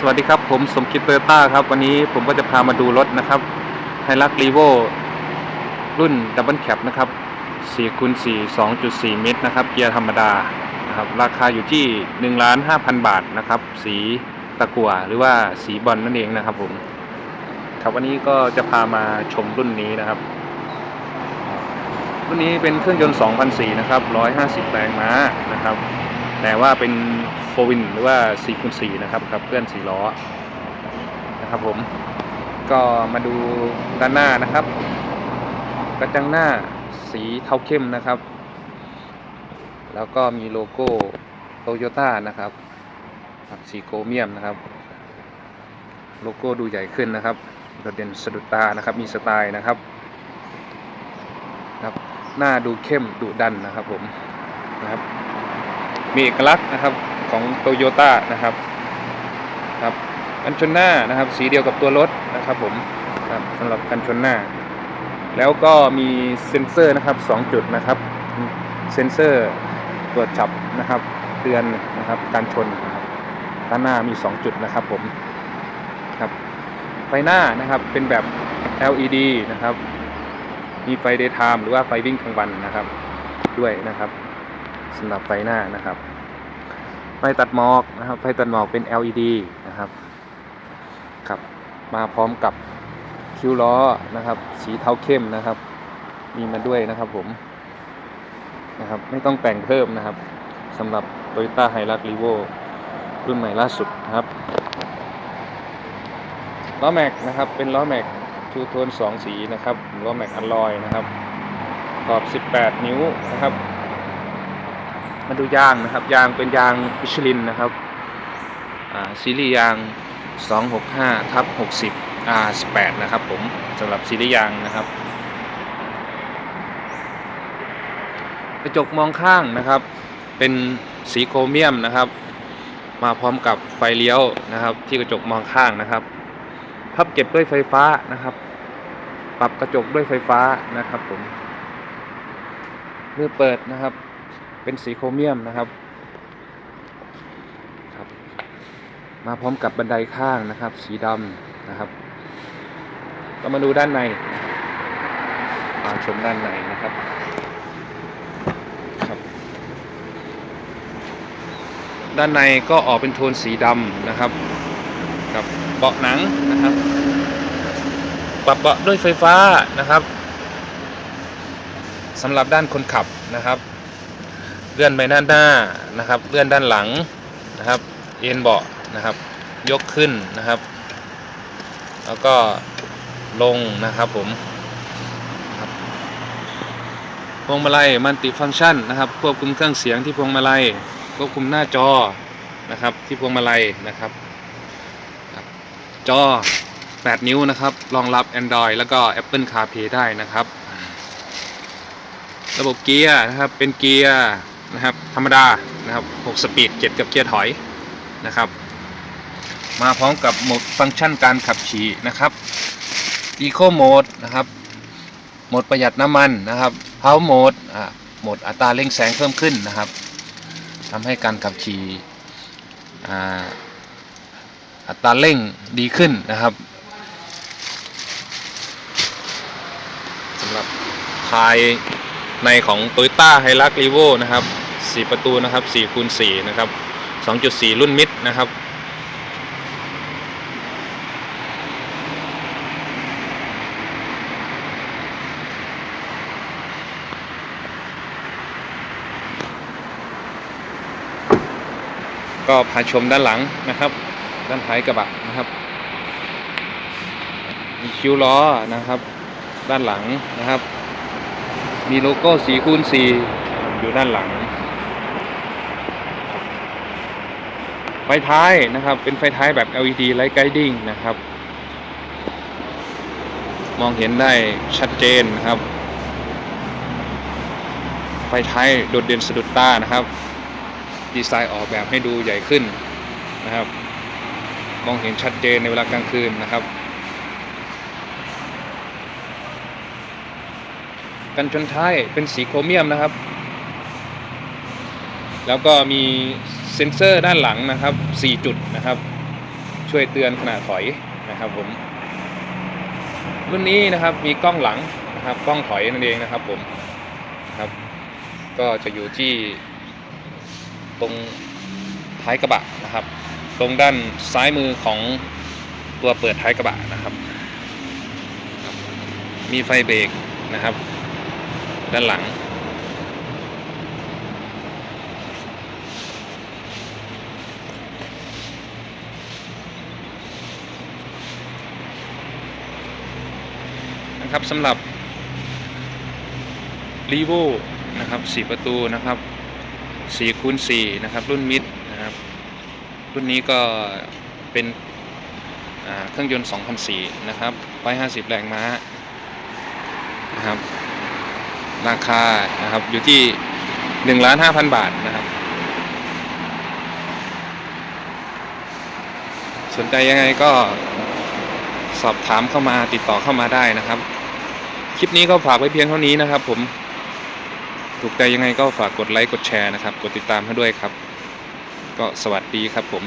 สวัสดีครับ ผมสมคิดโตโยต้าครับ วันนี้ผมก็จะพามาดูรถนะครับไฮรักรีโวรุ่นดับเบิลแคปนะครับ4คูณ4 2.4 เมตรนะครับ เกียร์ธรรมดานะครับราคาอยู่ที่1ล้าน5,000 บาทนะครับ สีตะกั่วหรือว่าสีบอลนั่นเองนะครับผม ครับวันนี้ก็จะพามาชมรุ่นนี้นะครับ รุ่นนี้เป็นเครื่องยนต์ 2004 นะครับ 150 แรงม้านะครับ แต่ว่าเป็นโฟวินหรือว่า4คูณ4นะครับขับเคลื่อน4ล้อนะครับผมก็มาดูด้านหน้านะครับ กระจังหน้าสีเทาเข้มนะครับ แล้วก็มีโลโก้โตโยต้านะครับครับสีโครเมียมนะครับ โลโก้ดูใหญ่ขึ้นนะครับโดดเด่นสะดุดตานะครับมีสไตล์นะครับครับ หน้าดูเข้มดุดันนะครับผมนะครับ มีเอกลักษณ์นะครับของโตโยต้านะครับครับกันชนหน้านะครับ สีเดียวกับตัวรถนะครับผมครับสำหรับกันชนหน้า แล้วก็มีเซ็นเซอร์นะครับ2จุดนะครับเซ็นเซอร์ตรวจจับนะครับเตือนนะครับการชนนะครับด้านหน้ามี 2 จุดนะครับผมครับไฟหน้านะครับเป็นแบบ LED นะครับ มีไฟ daytime หรือว่าไฟวิ่งกลางวันนะครับ ด้วยนะครับ สำหรับไฟหน้านะครับ ไฟตัดหมอกนะครับ ไฟตัดหมอกเป็น LED นะครับครับ มาพร้อมกับคิ้วล้อนะครับ สีเทาเข้มนะครับ มีมาด้วยนะครับผมนะครับ ไม่ต้องแต่งเพิ่มนะครับสำหรับ Toyota Hilux Revo รุ่นใหม่ล่าสุดนะครับล้อแม็กนะครับเป็นล้อแม็กทูโทน2 สีนะครับล้อแม็กอัลลอยนะครับขอบ 18 นิ้วนะครับ มาดูยางนะครับ ยางเป็นยางมิชลินนะครับซีรีส์ยาง 265ทับ60 R18 นะครับผมสำหรับซีรีส์ยางนะครับ กระจกมองข้างนะครับ เป็นสีโครเมียมนะครับ มาพร้อมกับไฟเลี้ยวนะครับ ที่กระจกมองข้างนะครับ พับเก็บด้วยไฟฟ้านะครับ ปรับกระจกด้วยไฟฟ้านะครับผมมือเปิดนะครับ เป็นสีโครเมียมนะครับครับ มาพร้อมกับบันไดข้างนะครับ สีดำนะครับก็มาดูด้านในมาชมด้านในนะครับครับ ด้านในก็ออกเป็นโทนสีดำนะครับกับเบาะหนังนะครับปรับเบาะด้วยไฟฟ้านะครับสำหรับด้านคนขับนะครับ เลื่อนไปด้านหน้านะครับ เลื่อนด้านหลังนะครับ เอ็นเบาะนะครับ ยกขึ้นนะครับ แล้วก็ลงนะครับผมพวงมาลัยมัลติฟังก์ชันนะครับควบคุมเครื่องเสียงที่พวงมาลัยควบคุมหน้าจอนะครับ ที่พวงมาลัยนะครับครับ จอ 8 นิ้วนะครับ รองรับ Android แล้วก็ Apple CarPlay ได้นะครับ ระบบเกียร์นะครับเป็นเกียร์ นะครับ ธรรมดานะครับ 6 สปีด 7 กับเกียร์ถอยนะครับ มาพร้อมกับโหมดฟังก์ชันการขับขี่นะครับ Eco Mode นะครับโหมดประหยัดน้ำมันนะครับ Power Mode อ่าโหมดอัตราเร่งแสงเพิ่มขึ้นนะครับทำให้การขับขี่อ่าอัตราเร่งดีขึ้นนะครับสำหรับภาย ในของ Toyota Hilux Revo นะครับ4 ประตูนะครับ4คูณ4นะครับ 2.4 รุ่นมิดนะครับก็พาชมด้านหลังนะครับ ด้านท้ายกระบะนะครับ มีคิ้วล้อนะครับ ด้านหลังนะครับ มีโลโก้สีคูณสีอยู่ด้านหลัง ไฟท้ายนะครับ เป็นไฟท้ายแบบ LED Light Guiding นะครับ มองเห็นได้ชัดเจนนะครับ ไฟท้ายโดดเด่นสะดุดตานะครับ ดีไซน์ออกแบบให้ดูใหญ่ขึ้นนะครับ มองเห็นชัดเจนในเวลากลางคืนนะครับ กันชนท้ายเป็นสีโครเมียมนะครับ แล้วก็มีเซ็นเซอร์ด้านหลังนะครับ 4 จุดนะครับ ช่วยเตือนขณะถอยนะครับผม รุ่นนี้นะครับมีกล้องหลังนะครับกล้องถอยนั่นเองนะครับผมนะครับ ก็จะอยู่ที่ตรงท้ายกระบะนะครับ ตรงด้านซ้ายมือของตัวเปิดท้ายกระบะนะครับ มีไฟเบรกนะครับ ด้านหลัง นะครับสำหรับ r e v o นะครับ4ประตูนะครับ4คูณ4นะครับ รุ่นมิดนะครับ รุ่นนี้ก็เป็นเครื่องยนต์2004นะครับ150 แรงม้านะครับ ราคานะครับ อยู่ที่1ล้าน5,000บาทนะครับ สนใจยังไงก็สอบถามเข้ามาติดต่อเข้ามาได้นะครับ คลิปนี้ก็ฝากไว้เพียงเท่านี้นะครับ ผมถูกใจยังไงก็ฝากกดไลค์กดแชร์นะครับ กดติดตามให้ด้วยครับ ก็สวัสดีครับผม